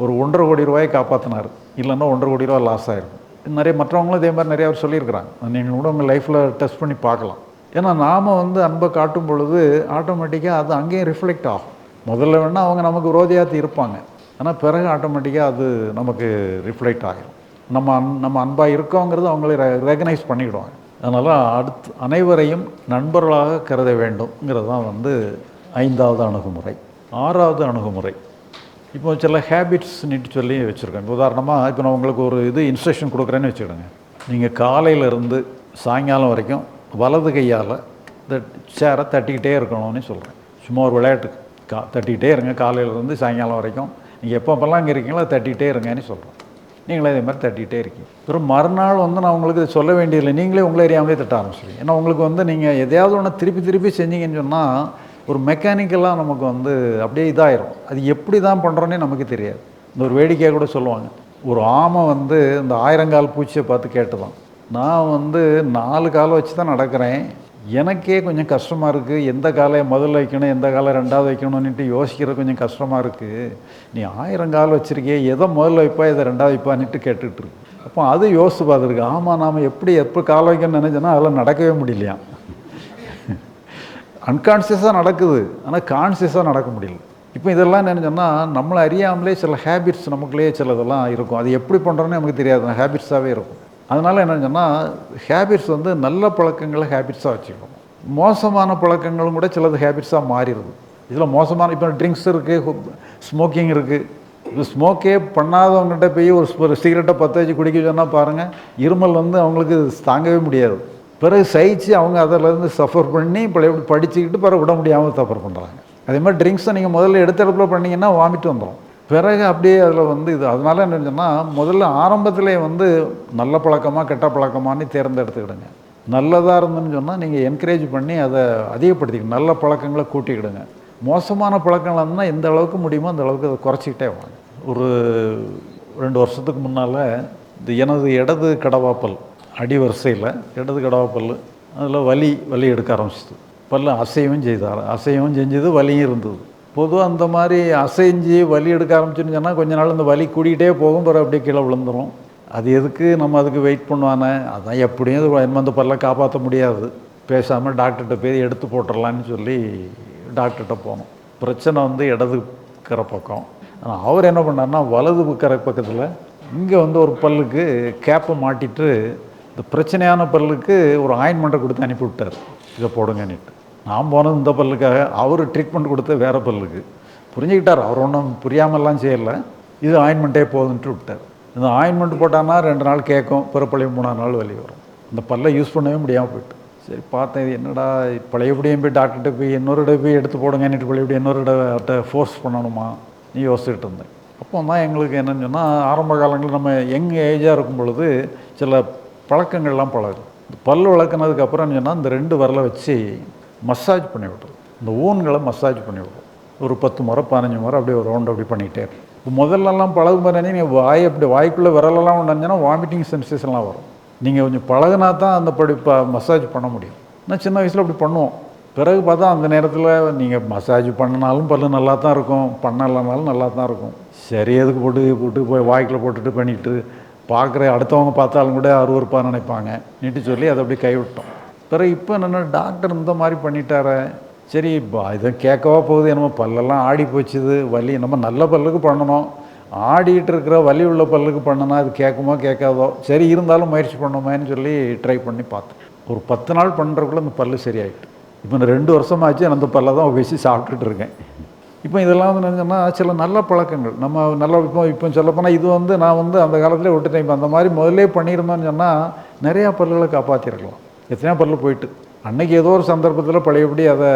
ஒரு ஒன்றரை கோடி ரூபாயை காப்பாற்றினார் இல்லைன்னா ஒன்றரை கோடி ரூபா லாஸ் ஆகிருக்கும் நிறைய மற்றவங்களும் இதே மாதிரி நிறைய பேர் சொல்லியிருக்கிறாங்க. நீங்கள் கூட உங்கள் லைஃப்பில் டெஸ்ட் பண்ணி பார்க்கலாம். ஏன்னா நாம் வந்து அன்பை காட்டும் பொழுது ஆட்டோமேட்டிக்காக அது அங்கேயும் ரிஃப்ளெக்ட் ஆகும். முதல்ல வேணால் அவங்க நமக்கு விரோதியாத்தி இருப்பாங்க. ஆனால் பிறகு ஆட்டோமேட்டிக்காக அது நமக்கு ரிஃப்ளெக்ட் ஆகிடும் நம்ம அன் நம்ம அன்பாக இருக்கோங்கிறது அவங்களே ரெகனைஸ் பண்ணிவிடுவாங்க அதனால் அடுத்து அனைவரையும் நண்பர்களாக கருத வேண்டும்ங்கிறது தான் வந்து ஐந்தாவது அணுகுமுறை. ஆறாவது அணுகுமுறை. இப்போ சில ஹேபிட்ஸ்னுட்டு சொல்லி வச்சுருக்கேன் உதாரணமாக இப்போ நான் உங்களுக்கு ஒரு இது இன்ஸ்ட்ரக்ஷன் கொடுக்குறேன்னு வச்சுக்கிடுங்க நீங்கள் காலையிலேருந்து சாயங்காலம் வரைக்கும் வலது கையால் இந்த சேரை தட்டிக்கிட்டே இருக்கணும்னு சொல்கிறேன் சும்மா ஒரு விளையாட்டுக்கு. கா தட்டிக்கிட்டே இருங்க. காலையிலேருந்து சாயங்காலம் வரைக்கும். நீங்கள் எப்பப்பெல்லாம் இங்கே இருக்கீங்களோ அதை இருங்கன்னு சொல்கிறோம் நீங்களே இதே மாதிரி தட்டிகிட்டே இருக்கீங்க. அப்புறம் மறுநாள் வந்து நான் உங்களுக்கு சொல்ல வேண்டியதில்லை. நீங்களே உங்களை அறியாமலே தட்ட ஆரம்பிச்சிருக்கீங்க ஏன்னா உங்களுக்கு வந்து நீங்கள் எதையாவது ஒன்று திருப்பி திருப்பி செஞ்சீங்கன்னு சொன்னால் ஒரு மெக்கானிக்கலாக நமக்கு வந்து அப்படியே இதாயிரும். அது எப்படி தான் பண்ணுறோன்னே நமக்கு தெரியாது. இந்த ஒரு வேடிக்கையாக கூட சொல்லுவாங்க. ஒரு ஆமை வந்து இந்த ஆயிரங்கால் பூச்சியை பார்த்து கேட்டு தான் நான் வந்து நாலு காலை வச்சு தான் நடக்கிறேன். எனக்கே கொஞ்சம் கஷ்டமாக இருக்குது எந்த காலை முதல்ல வைக்கணும் எந்த காலை ரெண்டாவது வைக்கணும்னுட்டு யோசிக்கிறது கொஞ்சம் கஷ்டமாக இருக்குது நீ ஆயிரம் கால் வச்சுருக்கியே எதை முதல்ல வைப்பா எதை ரெண்டாவது வைப்பான்னுட்டு கேட்டுட்ருக்கு அப்போ அது யோசித்து பார்த்துருக்கு. ஆமாம் நாம் எப்படி எப்போ கால் வைக்கணும்னு நினச்சோன்னா அதெல்லாம் நடக்கவே முடியலையா? <laughs> அன்கான்சியஸாக நடக்குது. ஆனால் கான்சியஸாக நடக்க முடியல. இப்போ இதெல்லாம் நினச்சோன்னா நம்மளை அறியாமலே சில ஹேபிட்ஸ் நமக்குள்ளேயே சில இதெல்லாம் இருக்கும். அது எப்படி பண்ணுறோன்னு நமக்கு தெரியாது. ஹேபிட்ஸாகவே இருக்கும். அதனால் என்னன்னு சொன்னால் ஹேபிட்ஸ் வந்து நல்ல பழக்கங்களை ஹேபிட்ஸாக வச்சுக்கணும். மோசமான பழக்கங்களும் கூட சிலது ஹேபிட்ஸாக மாறிடுது. இதில் மோசமான இப்போ ட்ரிங்க்ஸ் இருக்குது ஸ்மோக்கிங் இருக்குது இது ஸ்மோக்கே பண்ணாதவங்ககிட்ட போய் ஒரு ஒரு சிகரெட்டை பற்ற வச்சு குடிக்க சொன்னால் பாருங்கள் இருமல் வந்து அவங்களுக்கு தாங்கவே முடியாது. பிறகு சகிச்சு அவங்க அதிலேருந்து சஃபர் பண்ணி பழைய படிச்சுக்கிட்டு பிறகு விட முடியாமல் சஃபர் பண்ணுறாங்க அதே மாதிரி ட்ரிங்க்ஸை நீங்கள் முதல்ல எடுத்த இடத்துல பண்ணிங்கன்னா வாமிட் வந்துடும் பிறகு அப்படியே அதில் வந்து இது அதனால என்ன சொன்னால் முதல்ல ஆரம்பத்திலே வந்து நல்ல பழக்கமா கெட்ட பழக்கமான்னு தேர்ந்தெடுத்துக்கிடுங்க. நல்லதாக இருந்துன்னு சொன்னால் நீங்கள் என்கரேஜ் பண்ணி அதை அதிகப்படுத்திக்கணும். நல்ல பழக்கங்களை கூட்டிக்கிடுங்க. மோசமான பழக்கங்கள் இருந்தால் எந்த அளவுக்கு முடியுமோ அந்த அளவுக்கு அதை குறைச்சிக்கிட்டே வாங்க. ஒரு ரெண்டு வருஷத்துக்கு முன்னால் இந்த எனது இடது கடவாப்பல் அடி வரிசையில் இடது கடவாப்பல் அதில் வலி வலி எடுக்க ஆரம்பிச்சிது. பல்லு அசையவும் செய்தார். அசையவும் செஞ்சது வலியும் இருந்தது. பொதுவாக அந்த மாதிரி அசைஞ்சு வலி எடுக்க ஆரம்பிச்சுன்னு சொன்னால் கொஞ்ச நாள் இந்த வலி கூடிக்கிட்டே போகும் பிறகு அப்படியே கீழே விழுந்துரும். அது எதுக்கு நம்ம அதுக்கு வெயிட் பண்ணுவானே? அதான் எப்படியும் அது அந்த பல்லை காப்பாற்ற முடியாது. பேசாமல் டாக்டர்கிட்ட போய் எடுத்து போட்டுடலான்னு சொல்லி டாக்டர்கிட்ட போனோம். பிரச்சனை வந்து இடது கரை பக்கம். ஆனால் அவர் என்ன பண்ணார்னா வலது கரை பக்கத்தில் இங்கே வந்து ஒரு பல்லுக்கு கேப்பை மாட்டிட்டு இந்த பிரச்சனையான பல்லுக்கு ஒரு ஆயின்மெண்ட்டை கொடுத்து அனுப்பி விட்டார் இதை போடுங்கன்னுட்டு. நான் போனது இந்த பல்லுக்காக. அவர் ட்ரீட்மெண்ட் கொடுத்த வேறு பல்லுக்கு. புரிஞ்சுக்கிட்டார். அவர் ஒன்றும் புரியாமல்லாம் செய்யலை. இது ஆயின்மெண்ட்டே போதுன்ட்டு விட்டார். இந்த ஆயின்மெண்ட் போட்டான்னா ரெண்டு நாள் கேட்கும். பிறப்பழைய மூணாறு நாள் வெளியே வரும். இந்த பல்லை யூஸ் பண்ணவே முடியாமல் போயிட்டு. சரி பார்த்தேன். இது என்னடா பழையபடியும் போய் டாக்டர்கிட்ட போய் இன்னொரு இடம் போய் எடுத்து போடுங்கன்னுட்டு பழையபடி இன்னொரு இடத்த ஃபோர்ஸ் பண்ணணுமா? நீ யோசிச்சுட்டு இருந்தேன். அப்போ தான் எங்களுக்கு என்னென்னு சொன்னால் ஆரம்ப காலங்களில் நம்ம யங் ஏஜாக இருக்கும் பொழுது சில பழக்கங்கள்லாம் பழகும் இந்த பல் வளர்க்குனதுக்கப்புறம் சொன்னால் இந்த ரெண்டு வரலை வச்சு மசாஜ் பண்ணி இந்த ஊன்களை மசாஜ் பண்ணி ஒரு பத்து முறை பதினஞ்சு முறை அப்படியே ஒரு ரவுண்ட் அப்படி பண்ணிகிட்டே இருக்கும் முதல்லலாம் பழகும் பாருங்க நீங்கள் வாய் அப்படி வாய்க்குள்ளே விரலெல்லாம் உடஞ்சுன்னா வாமிட்டிங் சென்சேஷன்லாம் வரும். நீங்கள் கொஞ்சம் பழகுனா தான் அந்த படி ப மசாஜ் பண்ண முடியும். நான் சின்ன வயசில் அப்படி பண்ணுவோம். பிறகு பார்த்தா அந்த நேரத்தில் நீங்கள் மசாஜ் பண்ணினாலும் பல்லு நல்லா தான் இருக்கும். பண்ணலைனாலும் நல்லா தான் இருக்கும். சரி எதுக்கு போட்டு போட்டு போய் வாய்க்கில் போட்டுட்டு பண்ணிட்டு பார்க்குற அடுத்தவங்க பார்த்தாலும் கூட அருவருப்பாக நினைப்பாங்க. நீட்டு சொல்லி அதை அப்படியே கைவிட்டோம். பிறகு இப்போ என்னென்ன டாக்டர் இந்த மாதிரி பண்ணிட்டாரே. சரி இப்போ இதை கேட்கவா போகுது என்னமோ பல்லெல்லாம் ஆடி போச்சுது வலி நம்ம நல்ல பல்லுக்கு பண்ணணும். ஆடிட்டு இருக்கிற வலி உள்ள பல்லுக்கு பண்ணனா அது கேட்குமோ கேட்காதோ? சரி இருந்தாலும் முயற்சி பண்ணுமேன்னு சொல்லி ட்ரை பண்ணி பார்த்தேன். ஒரு பத்து நாள் பண்ணுறக்குள்ளே அந்த பல்லு சரியாயிட்டு. இப்போ நான் ரெண்டு வருஷமாச்சு அந்த பல்லை தான் வச்சு சாப்பிட்டுட்டு இருக்கேன். இப்போ இதெல்லாம் வந்து என்னன்னா சில நல்ல பழக்கங்கள். நம்ம நல்ல இப்போ இப்போ சொல்லப்போனால் இது வந்து நான் வந்து அந்த காலத்திலே விட்டுட்டேன். இப்போ அந்த மாதிரி முதலே பண்ணியிருந்தோன்னு சொன்னால் நிறையா பல்லுகளை காப்பாற்றிருக்கலாம் எத்தனையோ பொருள் போயிட்டு. அன்னைக்கு ஏதோ ஒரு சந்தர்ப்பத்தில் பழையபடி அதை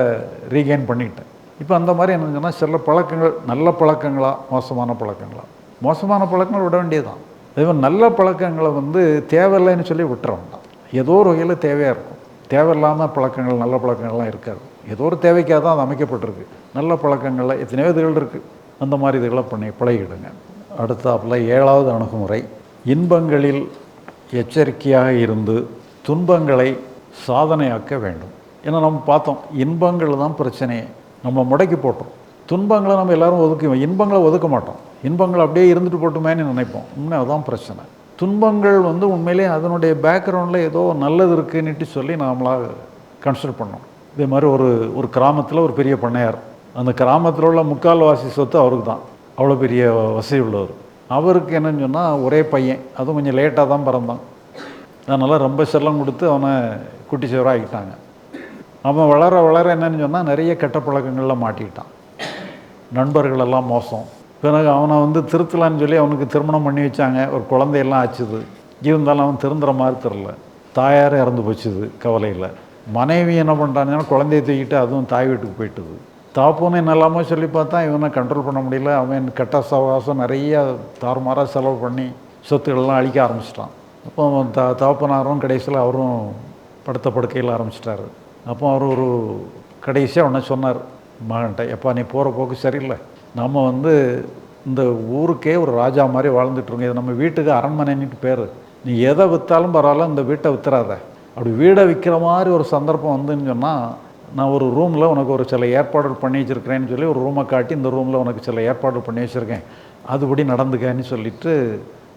ரீகெயின் பண்ணிக்கிட்டேன். இப்போ அந்த மாதிரி என்ன சில பழக்கங்கள் நல்ல பழக்கங்களா மோசமான பழக்கங்களா? மோசமான பழக்கங்கள் விட வேண்டியதுதான். அதே மாதிரி நல்ல பழக்கங்களை வந்து தேவையில்லைன்னு சொல்லி விட்டுற வேண்டாம் ஏதோ ஒரு வகையில் தேவையாக இருக்கும். தேவையில்லாமல் பழக்கங்கள் நல்ல பழக்கங்கள்லாம் இருக்காது. ஏதோ ஒரு தேவைக்காக தான் அது அமைக்கப்பட்டிருக்கு. நல்ல பழக்கங்களில் எத்தனையோ இதுகள் இருக்குது அந்த மாதிரி இதுகளை பண்ணி பழகிடுங்க. அடுத்தாப்புல ஏழாவது அணுகுமுறை. இன்பங்களில் எச்சரிக்கையாக இருந்து துன்பங்களை சாதனையாக்க வேண்டும். ஏன்னா நம்ம பார்த்தோம் இன்பங்கள் தான் பிரச்சனையே. நம்ம முடக்கி போட்டோம். துன்பங்களை நம்ம எல்லாரும் ஒதுக்குவோம். இன்பங்களை ஒதுக்க மாட்டோம். இன்பங்கள் அப்படியே இருந்துட்டு போட்டுமேன்னு நினைப்போம். உண்மை அதுதான் பிரச்சனை. துன்பங்கள் வந்து உண்மையிலே அதனுடைய பேக்ரவுண்டில் ஏதோ நல்லது இருக்குன்னுட்டு சொல்லி நாமளாக கன்சிடர் பண்ணோம். இதே மாதிரி ஒரு ஒரு கிராமத்தில் ஒரு பெரிய பண்ணையார். அந்த கிராமத்தில் உள்ள முக்கால்வாசி சொத்து அவருக்கு தான். அவ்வளோ பெரிய வசதி உள்ளவர். அவருக்கு என்னன்னு சொன்னால் ஒரே பையன். அதுவும் கொஞ்சம் லேட்டாக தான் பிறந்தான். அதனால் ரொம்ப செல்லம் கொடுத்து அவனை குட்டி சுவராகிட்டாங்க அவன் வளர வளர என்னன்னு சொன்னால் நிறைய கெட்ட பழக்கங்களில் மாட்டிக்கிட்டான். நண்பர்களெல்லாம் மோசம். பிறகு அவனை வந்து திருத்தலான்னு சொல்லி அவனுக்கு திருமணம் பண்ணி வச்சாங்க. ஒரு குழந்தையெல்லாம் ஆச்சுது. இருந்தாலும் அவன் திருந்துற மாதிரி தெரில தாயார் இறந்து போச்சுது கவலையில். மனைவி என்ன பண்ணுறாங்கன்னா குழந்தைய தூக்கிட்டு அதுவும் தாய் வீட்டுக்கு போயிட்டுது. தாப்புன்னு என்னெல்லாமோ சொல்லி பார்த்தா இவனை கண்ட்ரோல் பண்ண முடியல. அவன் கெட்ட சவகாசம் நிறைய தாறுமாறாக செலவு பண்ணி சொத்துக்கள்லாம் அழிக்க ஆரம்பிச்சிட்டான். அப்போ த தா தாப்பனாரும் கடைசியில் அவரும் படுத்த படுக்கையில் ஆரம்பிச்சிட்டாரு. அப்போ அவர் ஒரு கடைசியாக ஒன்று சொன்னார் மகன்கிட்ட எப்பா நீ போகிற போக்கு சரியில்லை. நம்ம வந்து இந்த ஊருக்கே ஒரு ராஜா மாதிரி வாழ்ந்துட்டுருங்க இது நம்ம வீட்டுக்கு அரண்மனைன்னுட்டு பேர். நீ எதை விற்றாலும் பரவாயில்ல இந்த வீட்டை விற்றுறாத அப்படி வீடை விற்கிற மாதிரி ஒரு சந்தர்ப்பம் வந்துன்னு சொன்னால் நான் ஒரு ரூமில் உனக்கு ஒரு சில ஏற்பாடுகள் பண்ணி வச்சுருக்கிறேன்னு சொல்லி ஒரு ரூமை காட்டி இந்த ரூமில் உனக்கு சில ஏற்பாடு பண்ணி வச்சுருக்கேன். அதுபடி நடந்துக்கன்னு சொல்லிட்டு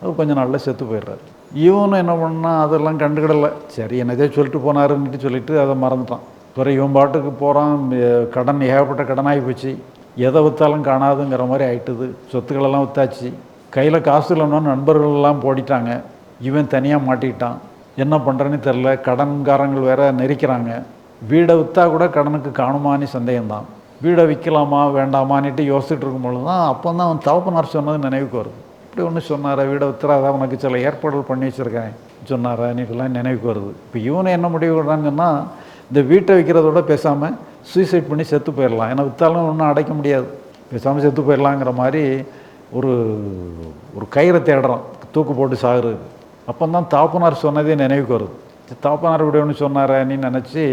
அது கொஞ்சம் நாளில் செத்து போயிடுறாரு. இவனும் என்ன பண்ணால் அதெல்லாம் கண்டுக்கிடலை. சரி என்னதே சொல்லிட்டு போனாருன்னுட்டு சொல்லிட்டு அதை மறந்துட்டான். துறை இவன் பாட்டுக்கு போகிறான் கடன் ஏகப்பட்ட கடனாகி போச்சு. எதை விற்றாலும் காணாதுங்கிற மாதிரி ஆயிட்டுது. சொத்துக்களெல்லாம் விற்றாச்சு கையில் காசு இல்லைன்னா நண்பர்கள் எல்லாம் போடிட்டாங்க. இவன் தனியாக மாட்டிக்கிட்டான். என்ன பண்ணுறேன்னு தெரில கடன்காரங்கள் வேற நெரிக்கிறாங்க. வீடை விற்றா கூட கடனுக்கு காணுமான்னு சந்தேகம்தான். வீடை விற்கலாமா வேண்டாமான்னுட்டு யோசிச்சுட்டு இருக்கும்பொழுது தான் அப்போ தான் அவன் தவப்பனார் சொன்னது நினைவுக்கு வருது. இப்படி ஒன்று சொன்னார்? வீட வித்துறாத உனக்கு சில ஏற்பாடுகள் பண்ணி வச்சுருக்கேன் சொன்னாரா? இதெல்லாம் நினைவுக்கு வருது. இப்போ இவனை என்ன முடிவு விடுறாங்கன்னா இந்த வீட்டை விற்கிறதோட பேசாமல் சூசைட் பண்ணி செத்து போயிடலாம். ஏன்னா விற்றாலும் ஒன்றும் அடைக்க முடியாது. பேசாமல் செத்து போயிடலாங்கிற மாதிரி ஒரு ஒரு கயிறை தேடுறான். தூக்கு போட்டு சாகுறது. அப்போ தான் தாப்பனார் சொன்னதே நினைவுக்கு வருது. தாப்பனார் இப்படி ஒன்று சொன்னாரா நீ நினச்சி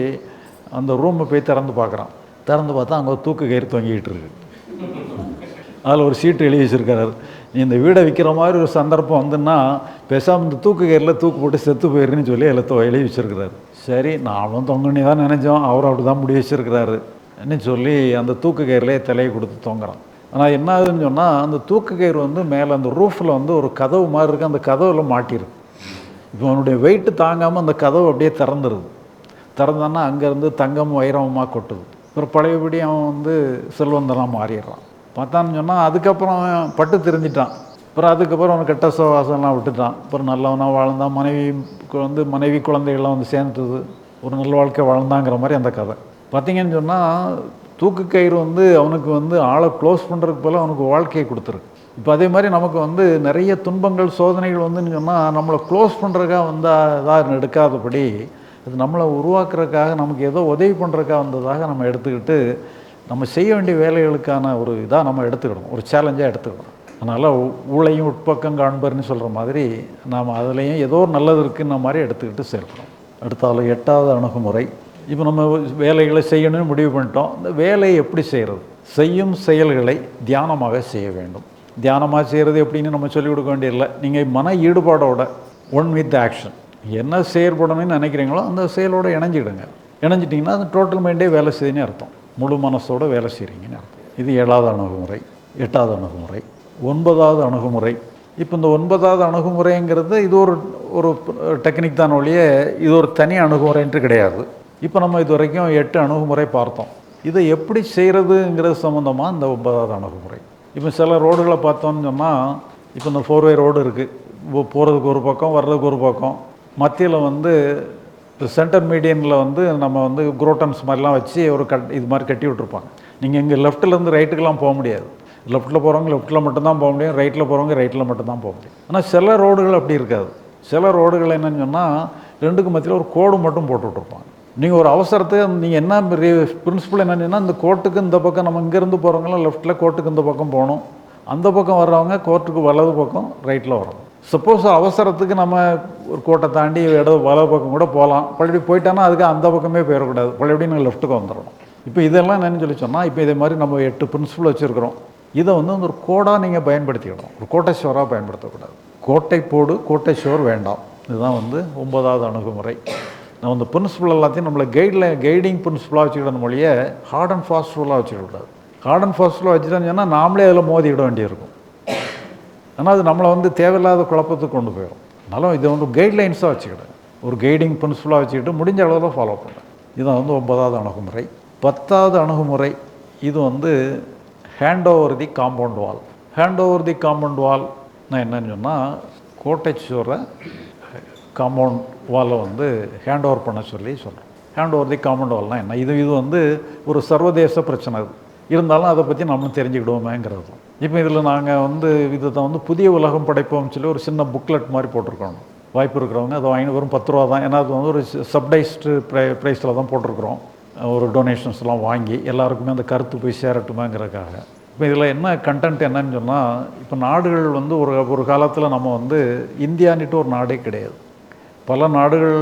அந்த ரூமை போய் திறந்து பார்க்குறான். திறந்து பார்த்தா அங்கே தூக்கு கயிறு தொங்கிக்கிட்டு இருக்கு. அதில் ஒரு சீட்டு எழுதி வச்சிருக்காரு. நீ இந்த வீடை விற்கிற மாதிரி ஒரு சந்தர்ப்பம் வந்துன்னா பேசாமல் இந்த தூக்கு கயிறில் தூக்கு போட்டு செத்து போயிடுன்னு சொல்லி எல்லாத்த தொ- எழுதி சரி நானும் தொங்கணி தான் நினச்சோம். அவர் அப்படி தான் முடி வச்சுருக்கிறாரு சொல்லி அந்த தூக்கு கயிறுலேயே தலையை கொடுத்து தொங்குறான். ஆனால் என்ன ஆகுதுன்னு சொன்னால் அந்த தூக்கு கயிறு வந்து மேலே அந்த ரூஃபில் வந்து ஒரு கதவு மாதிரி இருக்குது அந்த கதவில் மாட்டிருக்கு. இப்போ அவனுடைய வெயிட்டு தாங்காமல் அந்த கதவு அப்படியே திறந்துருது. திறந்தான்னா அங்கேருந்து தங்கம் வைரமாக கொட்டுது. அப்புறம் பழையபடி அவன் வந்து செல்வந்தனாக மாறிடுறான். பார்த்தான்னு சொன்னால் அதுக்கப்புறம் பட்டு தெரிஞ்சிட்டான். அப்புறம் அதுக்கப்புறம் அவன் கெட்ட சுவாசம்லாம் விட்டுட்டான். அப்புறம் நல்லவனாக வாழ்ந்தான் மனைவி வந்து மனைவி குழந்தைகள்லாம் வந்து சேர்ந்தது. ஒரு நல்ல வாழ்க்கை வாழ்ந்தாங்கிற மாதிரி அந்த கதை. பார்த்தீங்கன்னு சொன்னால் தூக்கு கயிறு வந்து அவனுக்கு வந்து ஆளை க்ளோஸ் பண்ணுறதுக்கு போல அவனுக்கு வாழ்க்கையை கொடுத்துருக்கு. இப்போ அதே மாதிரி நமக்கு வந்து நிறைய துன்பங்கள் சோதனைகள் வந்துன்னு சொன்னால் நம்மளை க்ளோஸ் பண்ணுறக்காக வந்தால் இதாக எடுக்காதபடி அது நம்மளை உருவாக்குறதுக்காக நமக்கு ஏதோ உதவி பண்ணுறதுக்காக வந்ததாக நம்ம எடுத்துக்கிட்டு நம்ம செய்ய வேண்டிய வேலைகளுக்கான ஒரு இதாக நம்ம எடுத்துக்கிடணும் ஒரு சேலஞ்சாக எடுத்துக்கணும். அதனால் ஊழையும் உட்பக்கம் காண்பர்னு சொல்கிற மாதிரி நாம் அதுலேயும் ஏதோ ஒரு நல்லது இருக்குன்ற மாதிரி எடுத்துக்கிட்டு செயல்படணும். அடுத்தால எட்டாவது அணுகுமுறை. இப்போ நம்ம வேலைகளை செய்யணும்னு முடிவு பண்ணிட்டோம். இந்த வேலையை எப்படி செய்கிறது செய்யும் செயல்களை தியானமாக செய்ய வேண்டும். தியானமாக செய்கிறது எப்படின்னு நம்ம சொல்லிக் கொடுக்க வேண்டியதில்லை. நீங்கள் மன ஈடுபாடோட ஒன் வித் ஆக்ஷன் என்ன செயற்படணும்னு நினைக்கிறீங்களோ அந்த செயலோடு இணைஞ்சிடுங்க. இணைஞ்சிட்டிங்கன்னா அது டோட்டல் மைண்டே வேலை செய்யுன்னு அர்த்தம். முழு மனசோட வேலை செய்கிறீங்கன்னு அர்த்தம். இது ஏழாவது அணுகுமுறை எட்டாவது அணுகுமுறை ஒன்பதாவது அணுகுமுறை. இப்போ இந்த ஒன்பதாவது அணுகுமுறைங்கிறது இது ஒரு ஒரு டெக்னிக் தான் ஒழிய இது ஒரு தனி அணுகுமுறைன்ட்டு கிடையாது. இப்போ நம்ம இது வரைக்கும் எட்டு அணுகுமுறை பார்த்தோம். இதை எப்படி செய்கிறதுங்கிறது சம்மந்தமாக இந்த ஒன்பதாவது அணுகுமுறை. இப்போ சில ரோடுகளை பார்த்தோம்னு சொன்னால் இப்போ இந்த ஃபோர்வே ரோடு இருக்குது போகிறதுக்கு ஒரு பக்கம் வர்றதுக்கு ஒரு பக்கம். மத்தியில் வந்து சென்டர் மீடியனில் வந்து நம்ம வந்து குரோட்டன்ஸ் மாதிரிலாம் வச்சு ஒரு கட் இது மாதிரி கட்டி விட்ருப்பாங்க நீங்கள் இங்கே லெஃப்ட்லேருந்து ரைட்டுக்கெலாம் போக முடியாது. லெஃப்ட்டில் போகிறவங்க லெஃப்ட்டில் மட்டும்தான் போக முடியும் ரைட்டில் போகிறவங்க ரைட்டில் மட்டும்தான் போக முடியும். ஆனால் சில ரோடுகள் அப்படி இருக்காது. சில ரோடுகள் என்னென்னு சொன்னால் ரெண்டுக்கு மத்தியில் ஒரு கோடு மட்டும் போட்டு விட்ருப்பாங்க நீங்கள் ஒரு அவசரத்துக்கு நீங்கள் என்ன பிரின்சிபல் என்னன்னு சொன்னால் இந்த கோர்ட்டுக்கு இந்த பக்கம் நம்ம இங்கேருந்து போகிறவங்களாம் லெஃப்ட்டில் கோர்ட்டுக்கு இந்த பக்கம் போகணும். அந்த பக்கம் வர்றவங்க கோர்ட்டுக்கு வலது பக்கம் ரைட்டில் வரணும். சப்போஸ் அவசரத்துக்கு நம்ம ஒரு கோட்டை தாண்டி இடது வலது பக்கம் கூட போகலாம். பழையபடி போயிட்டோன்னா அதுக்கு அந்த பக்கமே போயிடக்கூடாது. பழையபடி நீங்கள் லெஃப்ட்டுக்கு வந்துடணும் இப்போ இதெல்லாம் என்னன்னு சொல்லி சொன்னால் இப்போ இதே மாதிரி நம்ம எட்டு பிரின்சிபல் வச்சுருக்கிறோம். இதை வந்து ஒரு கோடாக நீங்கள் பயன்படுத்திக்கிடணும் ஒரு கோட்டை சுவராக பயன்படுத்தக்கூடாது. கோட்டை போடு கோட்டை சுவர் வேண்டாம். இதுதான் வந்து ஒன்பதாவது அணுகுமுறை. நம்ம இந்த பிரின்சிபல் எல்லாத்தையும் நம்மளை கைடில் கைடிங் பிரின்சிபலாக வச்சுக்கிடணும் மொழிய ஹார்ட் அண்ட் ஃபாஸ்ட் ரூலாக வச்சுக்கூடாது ஹார்ட் அண்ட் ஃபாஸ்ட் ரூலாக வச்சுட்டோம்னு சொன்னால் நாமளே அதில் மோதிக்கிட வேண்டியிருக்கும். ஆனால் அது நம்மளை வந்து தேவையில்லாத குழப்பத்துக்கு கொண்டு போயிடும். அதனால இதை வந்து கைட்லைன்ஸாக வச்சுக்கிட்டேன் ஒரு கைடிங் பிரின்சிபலாக வச்சுக்கிட்டு முடிஞ்ச அளவில் ஃபாலோ பண்ணேன் இதுதான் வந்து ஒன்பதாவது அணுகுமுறை. பத்தாவது அணுகுமுறை இது வந்து hand over the compound wall hand over the compound wall நான் என்னன்னு சொன்னால் கோட்டை சுவரை காம்பவுண்ட் வாலை வந்து ஹேண்ட் ஓவர் பண்ண சொல்லி சொல்கிறேன் ஹேண்ட் ஓவர் தி காம்பவுண்ட் வால்னால் என்ன? இது இது வந்து ஒரு சர்வதேச பிரச்சனை அது. இருந்தாலும் அதை பற்றி நம்மளும் தெரிஞ்சுக்கிடுவோமேங்கிறது. தான் இப்போ இதில் நாங்கள் வந்து இதை தான் வந்து புதிய உலகம் படைப்போம்னு சொல்லி ஒரு சின்ன புக்லெட் மாதிரி போட்டிருக்கோம் வாய்ப்பு இருக்கிறவங்க அதை வாங்கி வெறும் பத்து ரூபா தான். ஏன்னா அது வந்து ஒரு சப்டைஸ்டு ப்ரை ப்ரைஸில் தான் போட்டிருக்கிறோம். ஒரு டொனேஷன்ஸ்லாம் வாங்கி எல்லாருக்குமே அந்த கருத்து போய் சேரட்டுமேங்கிறதுக்காக. இப்போ இதில் என்ன கண்டென்ட் என்னன்னு சொன்னால் இப்போ நாடுகள் வந்து ஒரு ஒரு காலத்தில் நம்ம வந்து இந்தியான்ட்டு ஒரு நாடே கிடையாது. பல நாடுகள்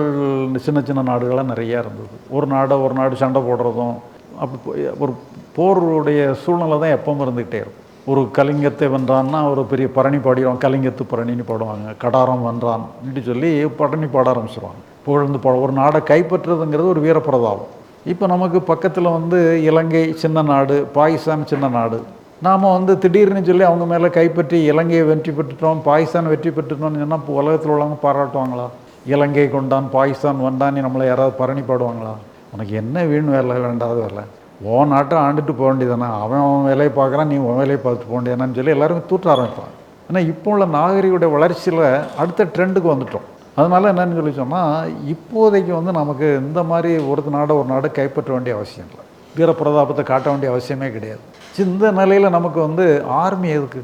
சின்ன சின்ன நாடுகளாக நிறையா இருந்தது. ஒரு நாடை ஒரு நாடு சண்டை போடுறதும் அப்படி ஒரு போருடைய சூழ்நிலை தான் எப்பவும் இருந்துக்கிட்டே இருக்கும். ஒரு கலிங்கத்தை வென்றான்னா ஒரு பெரிய பரணி பாடிடுவாங்க. கலிங்கத்து பரணின்னு பாடுவாங்க. கடாரம் வென்றான் இப்படி சொல்லி பரணி பாட ஆரம்பிச்சிருவாங்க. புகழ்ந்து பாட ஒரு நாடை கைப்பற்றுறதுங்கிறது ஒரு வீரப்பிரதாபம். இப்போ நமக்கு பக்கத்தில் வந்து இலங்கை சின்ன நாடு பாகிஸ்தான் சின்ன நாடு. நாம் வந்து திடீர்னு சொல்லி அவங்க மேலே கைப்பற்றி இலங்கையை வெற்றி பெற்றுட்டோம் பாகிஸ்தான் வெற்றி பெற்றுட்டோம்னு சொன்னால் இப்போ உலகத்தில் உள்ளவங்க பாராட்டுவாங்களா? இலங்கை கொண்டான் பாகிஸ்தான் வந்தான்னு நம்மளை யாராவது பரணி பாடுவாங்களா? உனக்கு என்ன வீண் வேலை வேண்டாத வேலை. ஓ நாட்டை ஆண்டுட்டு போக வேண்டியதானே அவன் அவன் வேலையை பார்க்குறான் நீ உன் வேலையை பார்த்துட்டு போக வேண்டியதானு சொல்லி எல்லாருமே தூட்ட ஆரம்பிப்பான் ஆனால் இப்போ உள்ள நாகரிகோடைய வளர்ச்சியில் அடுத்த ட்ரெண்டுக்கு வந்துட்டோம். அதனால என்னன்னு சொல்லி சொன்னால் இப்போதைக்கு வந்து நமக்கு இந்த மாதிரி ஒரு நாடு ஒரு நாடு கைப்பற்ற வேண்டிய அவசியம் இல்லை. வீரப்பிரதாபத்தை காட்ட வேண்டிய அவசியமே கிடையாது. இந்த நிலையில் நமக்கு வந்து ஆர்மி எதுக்கு?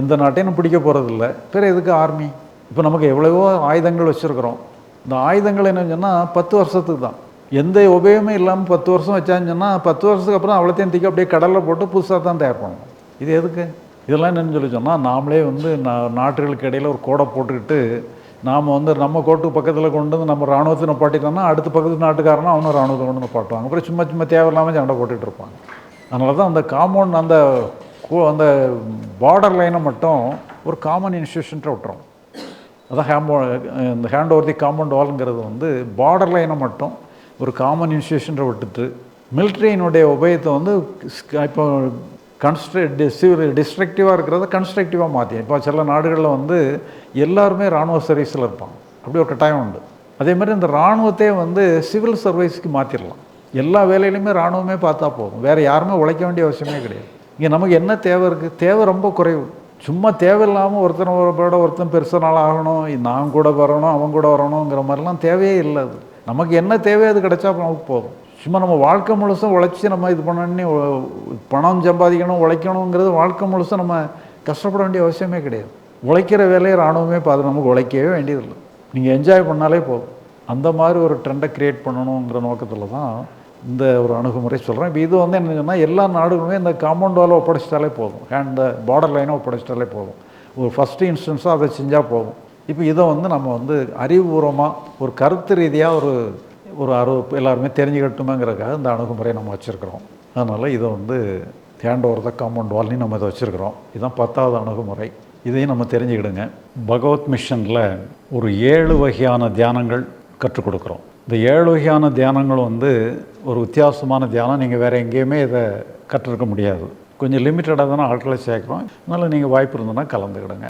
எந்த நாட்டையும் பிடிக்க போகிறதில்ல பிற எதுக்கு ஆர்மி? இப்போ நமக்கு எவ்வளவோ ஆயுதங்கள் வச்சுருக்குறோம். இந்த ஆயுதங்கள் என்ன சொன்னால் பத்து வருஷத்துக்கு தான். எந்த உபயோகமே இல்லாமல் பத்து வருஷம் வச்சான்னு சொன்னால் பத்து வருஷத்துக்கு அப்புறம் அவ்வளோத்தையும் தூக்கி அப்படியே கடலில் போட்டு புதுசாக தான் தயார் பண்ணணும் இது எதுக்கு? இதெல்லாம் என்னென்னு சொல்லி சொன்னால் நாமளே வந்து நா நாட்டுகளுக்கு இடையில் ஒரு கோடை போட்டுக்கிட்டு நாம் வந்து நம்ம கோட்டுக்கு பக்கத்தில் கொண்டு வந்து நம்ம ராணுவத்தை நிப்பாட்டிட்டோம்னா அடுத்த பக்கத்து நாட்டுக்காரனா அவனும் ராணுவத்தை கொண்டு வந்து நிப்பாட்டுவாங்க அப்புறம் சும்மா சும்மா தேவையில்லாமல் சண்டை போட்டுட்டு இருப்பாங்க. அதனால தான் அந்த காம்பவுண்ட் அந்த அந்த பார்டர் லைனை மட்டும் ஒரு காமன் இன்ஸ்டியூஷன்ட்ட விட்டுறோம் அதான் ஹேம்போ இந்த ஹேண்ட் ஓவர் தி காம்பவுண்ட் வால்ங்கிறது வந்து பார்டர் லைனை மட்டும் ஒரு காமன் இன்ஸ்டியூஷன்ட்டை விட்டுட்டு மிலிட்ரியினுடைய உபயத்தை வந்து இப்போ கன்ஸ்ட்ர டிஸ்ட்ரக்டிவாக இருக்கிறத கன்ஸ்ட்ரக்டிவாக மாற்றி இப்போ சில நாடுகளில் வந்து எல்லாருமே இராணுவ சர்வீஸில் இருப்பாங்க. அப்படி ஒரு கட்டாயம் உண்டு. அதே மாதிரி இந்த இராணுவத்தையே வந்து சிவில் சர்வீஸ்க்கு மாற்றிடலாம் எல்லா வேலையிலையுமே இராணுவமே பார்த்தா போதும். வேறு யாருமே உழைக்க வேண்டிய அவசியமே கிடையாது. இங்கே நமக்கு என்ன தேவை இருக்குது தேவை ரொம்ப குறைவு. சும்மா தேவையில்லாமல் ஒருத்தன் ஒருத்தன் ஒருத்தன் பெருசனால ஆகணும் நான் கூட வரணும் அவன் கூட வரணுங்கிற மாதிரிலாம் தேவையே இல்லை அது. நமக்கு என்ன தேவையோ அது கிடைச்சா நமக்கு போதும். சும்மா நம்ம வாழ்க்கை முழுசும் உழைச்சி நம்ம இது பண்ணணும் பணம் சம்பாதிக்கணும் உழைக்கணுங்கிறது வாழ்க்கை முழுசும் நம்ம கஷ்டப்பட வேண்டிய அவசியமே கிடையாது. உழைக்கிற வேலையை இராணுவமே பார்த்து நமக்கு உழைக்கவே வேண்டியதில்லை. நீங்கள் என்ஜாய் பண்ணாலே போதும். அந்த மாதிரி ஒரு ட்ரெண்டை க்ரியேட் பண்ணணுங்கிற நோக்கத்தில் தான் இந்த ஒரு அணுகுமுறை சொல்கிறேன் இப்போ இது வந்து என்ன சொன்னால் எல்லா நாடுகளுமே இந்த காம்பவுண்ட் ஒப்படைச்சிட்டாலே போதும். இந்த பார்டர் லைனை ஒப்படைச்சிட்டாலே போதும். ஒரு ஃபஸ்ட்டு இன்ஸ்டன்ஸாக அதை செஞ்சால் போதும். இப்போ இதை வந்து நம்ம வந்து அறிவுபூர்வமாக ஒரு கருத்து ரீதியாக ஒரு ஒரு அறிவு எல்லாருமே தெரிஞ்சுக்கட்டுமேங்கிறதுக்காக இந்த அணுகுமுறையை நம்ம வச்சுருக்கிறோம். அதனால் இதை வந்து ஹேண்ட் ஓவர் த காம்பவுண்ட் வால்னு நம்ம இதை வச்சுருக்கிறோம். இதுதான் பத்தாவது அணுகுமுறை. இதையும் நம்ம தெரிஞ்சுக்கிடுங்க. பகவத் மிஷனில் ஒரு ஏழு வகையான தியானங்கள் கற்றுக் கொடுக்குறோம். இந்த ஏழு வகையான தியானங்கள் வந்து ஒரு வித்தியாசமான தியானம். நீங்கள் வேறு எங்கேயுமே இதை கற்றுருக்க முடியாது. கொஞ்சம் லிமிட்டடாக தானே ஆட்களை சேர்க்குறோம். அதனால் நீங்கள் வாய்ப்பு இருந்ததுன்னா கலந்துக்கிடுங்க.